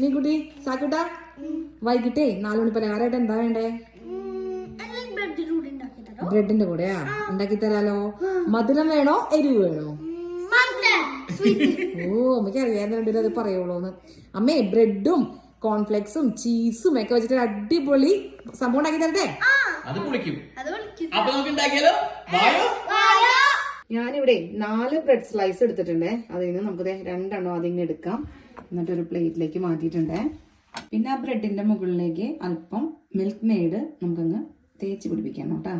നീ കുട്ടി സാക്കുട്ട? വൈകിട്ടേ നാലു മണി പലഹാരമായിട്ട് എന്താ വേണ്ടേ? ബ്രെഡിന്റെ കൂടെയാ ഉണ്ടാക്കി തരാലോ. മധുരം വേണോ എരിവ് വേണോ? ഓ അമ്മയ്ക്ക് അറിയാൻ രണ്ടുപേരും അത് പറയുള്ളൂന്ന്. അമ്മേ ബ്രെഡും കോൺഫ്ലെക്സും ചീസും ഒക്കെ വെച്ചിട്ട് അടിപൊളി സംഭവം ഉണ്ടാക്കി തരട്ടെ? ഞാനിവിടെ നാല് ബ്രെഡ് സ്ലൈസ് എടുത്തിട്ടുണ്ട്. അതിൽ നിന്ന് നമുക്ക് രണ്ടെണ്ണം അതിങ്ങനെ എടുക്കാം. എന്നിട്ട് ഒരു പ്ലേറ്റിലേക്ക് മാറ്റിയിട്ടുണ്ട്. പിന്നെ ആ ബ്രെഡിന്റെ മുകളിലേക്ക് അല്പം മിൽക്ക് മെയ്ഡ് നമുക്കങ്ങ് തേച്ച് പിടിപ്പിക്കാം കേട്ടോ.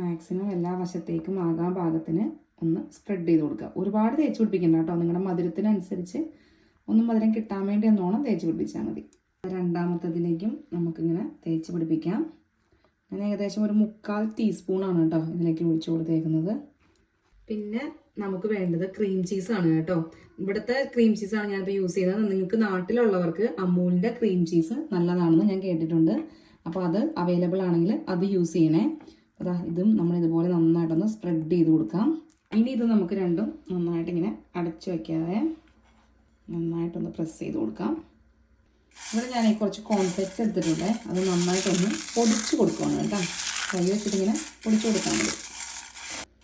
മാക്സിമം എല്ലാ വശത്തേക്കും ആകാൻ പാകത്തിന് ഒന്ന് സ്പ്രെഡ് ചെയ്ത് കൊടുക്കുക. ഒരുപാട് തേച്ച് പിടിപ്പിക്കണ്ട കേട്ടോ. നിങ്ങളുടെ മധുരത്തിനനുസരിച്ച് ഒന്നും മധുരം കിട്ടാൻ വേണ്ടി എന്നോണം തേച്ച് പിടിപ്പിച്ചാൽ മതി. രണ്ടാമത്തതിലേക്കും നമുക്കിങ്ങനെ തേച്ച് പിടിപ്പിക്കാം. ഞാൻ ഏകദേശം ഒരു മുക്കാൽ ടീസ്പൂണാണ് കേട്ടോ ഇതിലേക്ക് ഒഴിച്ചു കൊടുത്തേക്കുന്നത്. പിന്നെ നമുക്ക് വേണ്ടത് ക്രീം ആണ് കേട്ടോ. ഇവിടുത്തെ ക്രീം ചീസാണ് ഞാനിപ്പോൾ യൂസ് ചെയ്യുന്നത്. നിങ്ങൾക്ക് നാട്ടിലുള്ളവർക്ക് അമൂലിന്റെ ക്രീം ചീസ് നല്ലതാണെന്ന് ഞാൻ കേട്ടിട്ടുണ്ട്. അപ്പോൾ അത് അവൈലബിൾ ആണെങ്കിൽ അത് യൂസ് ചെയ്യണേ. അതാ ഇതും നമ്മൾ ഇതുപോലെ നന്നായിട്ടൊന്ന് സ്പ്രെഡ് ചെയ്ത് കൊടുക്കാം. ഇനി ഇത് നമുക്ക് രണ്ടും നന്നായിട്ട് ഇങ്ങനെ അടച്ചു വയ്ക്കാതെ നന്നായിട്ടൊന്ന് പ്രസ് ചെയ്ത് കൊടുക്കാം. ഇവിടെ ഞാൻ കുറച്ച് കോൺഫ്ലെക്സ് എടുത്തിട്ടുണ്ട്. അത് നന്നായിട്ടൊന്ന് പൊടിച്ച് കൊടുക്കുകയാണ് കേട്ടോ. കൈ വെച്ചിട്ടിങ്ങനെ പൊടിച്ച് കൊടുക്കാൻ മതി.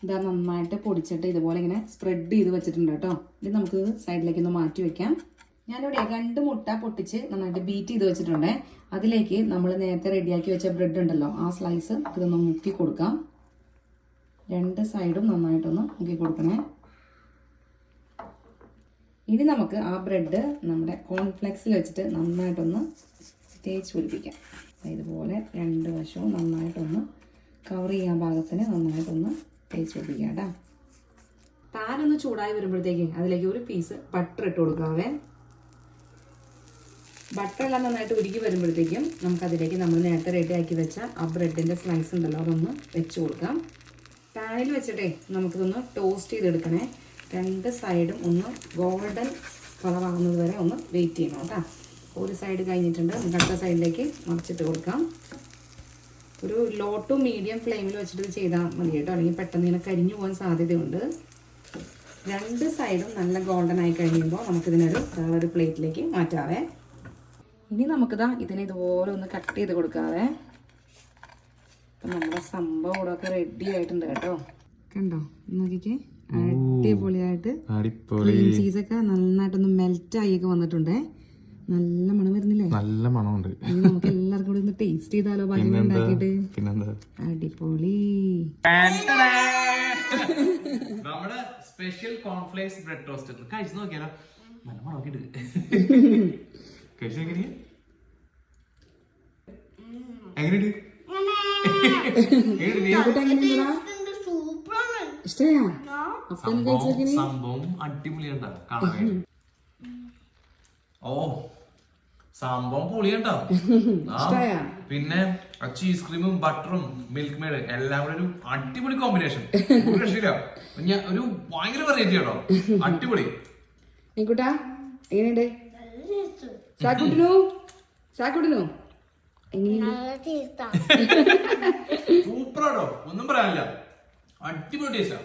ഇതാ നന്നായിട്ട് പൊടിച്ചിട്ട് ഇതുപോലെ ഇങ്ങനെ സ്പ്രെഡ് ചെയ്ത് വെച്ചിട്ടുണ്ട് കേട്ടോ. ഇത് നമുക്ക് സൈഡിലേക്ക് ഒന്ന് മാറ്റി വെക്കാം. ഞാനിവിടെ രണ്ട് മുട്ട പൊട്ടിച്ച് നന്നായിട്ട് ബീറ്റ് ചെയ്ത് വെച്ചിട്ടുണ്ട്. അതിലേക്ക് നമ്മൾ നേരത്തെ റെഡിയാക്കി വെച്ച ബ്രെഡ് ഉണ്ടല്ലോ ആ സ്ലൈസ് ഇതൊന്ന് മുക്കി കൊടുക്കാം. രണ്ട് സൈഡും നന്നായിട്ടൊന്ന് മുക്കി കൊടുക്കണേ. ഇനി നമുക്ക് ആ ബ്രെഡ് നമ്മുടെ കോൺഫ്ലെക്സിൽ വെച്ചിട്ട് നന്നായിട്ടൊന്ന് തേച്ച് പിടിപ്പിക്കാം. ഇതുപോലെ രണ്ട് വശവും നന്നായിട്ടൊന്ന് കവർ ചെയ്യാൻ പാകത്തിന് നന്നായിട്ടൊന്ന് തേച്ച് പിടിപ്പിക്കാം കേട്ടോ പാൻ ഒന്ന് ചൂടായി വരുമ്പോഴത്തേക്ക് അതിലേക്ക് ഒരു പീസ് ബട്ടർ ഇട്ട് കൊടുക്കാവേ. ബട്ടർ എല്ലാം നന്നായിട്ട് ഉരുക്കി വരുമ്പോഴത്തേക്കും നമുക്ക് അതിലേക്ക് നമ്മൾ നേരത്തെ റെഡി ആക്കി വെച്ച ആ ബ്രെഡിന്റെ സ്ലൈസ് ഉണ്ടല്ലോ അതൊന്ന് വെച്ച് കൊടുക്കാം. പാനിൽ വെച്ചിട്ടേ നമുക്കിതൊന്ന് ടോസ്റ്റ് ചെയ്തെടുക്കണേ. രണ്ട് സൈഡും ഒന്ന് ഗോൾഡൻ കളർ ആവുന്നത് വരെ ഒന്ന് വെയിറ്റ് ചെയ്യണം കേട്ടോ. ഒരു സൈഡ് കഴിഞ്ഞിട്ടുണ്ട് നമുക്ക് അടുത്ത സൈഡിലേക്ക് മറിച്ചിട്ട് കൊടുക്കാം. ഒരു ലോ ടു മീഡിയം ഫ്ലെയിമിൽ വെച്ചിട്ട് ചെയ്താൽ മതി കേട്ടോ. അല്ലെങ്കിൽ പെട്ടെന്ന് ഇങ്ങനെ കരിഞ്ഞു പോകാൻ സാധ്യതയുണ്ട്. രണ്ട് സൈഡും നല്ല ഗോൾഡൻ ആയി കഴിയുമ്പോൾ നമുക്കിതിനൊരു വേറൊരു ഒരു പ്ലേറ്റിലേക്ക് മാറ്റാവേ. ഇനി നമുക്കിതാ ഇതിനെ ഇതുപോലെ ഒന്ന് കട്ട് ചെയ്ത് കൊടുക്കാവേ. അപ്പം നമ്മുടെ സംഭവം കൂടെ ഒക്കെ റെഡി ആയിട്ടുണ്ട് കേട്ടോ. കണ്ടോ? നോക്കിക്കേ. അടിപൊളിയായിട്ട് അടിപൊളി. ക്രീം ചീസൊക്കെ നന്നായിട്ടൊന്ന് മെൽറ്റ് ആയിയൊക്കെ വന്നിട്ടുണ്ടേ. നല്ല മണം വരുന്നില്ലേ? നല്ല മണമുണ്ട്. നമുക്ക് എല്ലാവർക്കും കൂടി ഒന്ന് ടേസ്റ്റ് ചെയ്താലോ ഭംഗി ഉണ്ടാക്കിയിട്ട്? പിന്നെന്താ? അടിപൊളി. നമ്മുടെ സ്പെഷ്യൽ കോൺഫ്ലേക്സ് ബ്രെഡ് ടോസ്റ്റ് കഴിച്ചു നോക്കിയാലോ? നല്ല മണമൊക്കെ ഉണ്ട് കഴിച്ചു നോക്കിയേ എങ്ങനെയുണ്ട് സംഭവം സംഭവം കാണാൻ ഓ സംഭവം പൊളിയുണ്ടോ. ആ, ഇഷ്ടായോ? പിന്നെ ചീസ് ക്രീമും ബട്ടറും മിൽക്ക് മെയ്ഡ് എല്ലാം കൂടെ ഒരു അടിപൊളി കോമ്പിനേഷൻ ഒരു രക്ഷയില്ല. ഞാൻ ഒരു ഭയങ്കര വെറൈറ്റി ആണോ അടിപൊളി. നീക്കുട്ടാ എങ്ങനെയുണ്ട്? സാക്കുട്ടിനു സാക്കുട്ടിനു സൂപ്പറാണോ ഒന്നും പറയാനില്ല. അടിപൊളി ടേസ്റ്റാ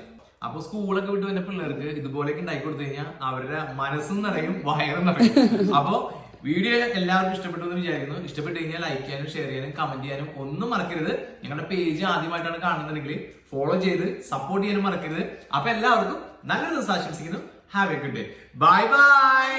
അപ്പൊ സ്കൂളൊക്കെ വിട്ട് വന്ന പിള്ളേർക്ക് ഇതുപോലെയൊക്കെ ഉണ്ടാക്കി കൊടുത്തു കഴിഞ്ഞാൽ അവരുടെ മനസ്സും നിറയും വയറും നിറയും. അപ്പൊ വീഡിയോ എല്ലാവർക്കും ഇഷ്ടപ്പെട്ടു എന്ന് വിചാരിക്കുന്നു. ഇഷ്ടപ്പെട്ട് കഴിഞ്ഞാൽ ലൈക്ക് ചെയ്യാനും ഷെയർ ചെയ്യാനും കമന്റ് ചെയ്യാനും ഒന്നും മറക്കരുത്. ഞങ്ങളുടെ പേജ് ആദ്യമായിട്ടാണ് കാണുന്നുണ്ടെങ്കിൽ ഫോളോ ചെയ്ത് സപ്പോർട്ട് ചെയ്യാനും മറക്കരുത്. അപ്പൊ എല്ലാവർക്കും നല്ല ദിവസം ആശംസിക്കുന്നു. Have a good day bye bye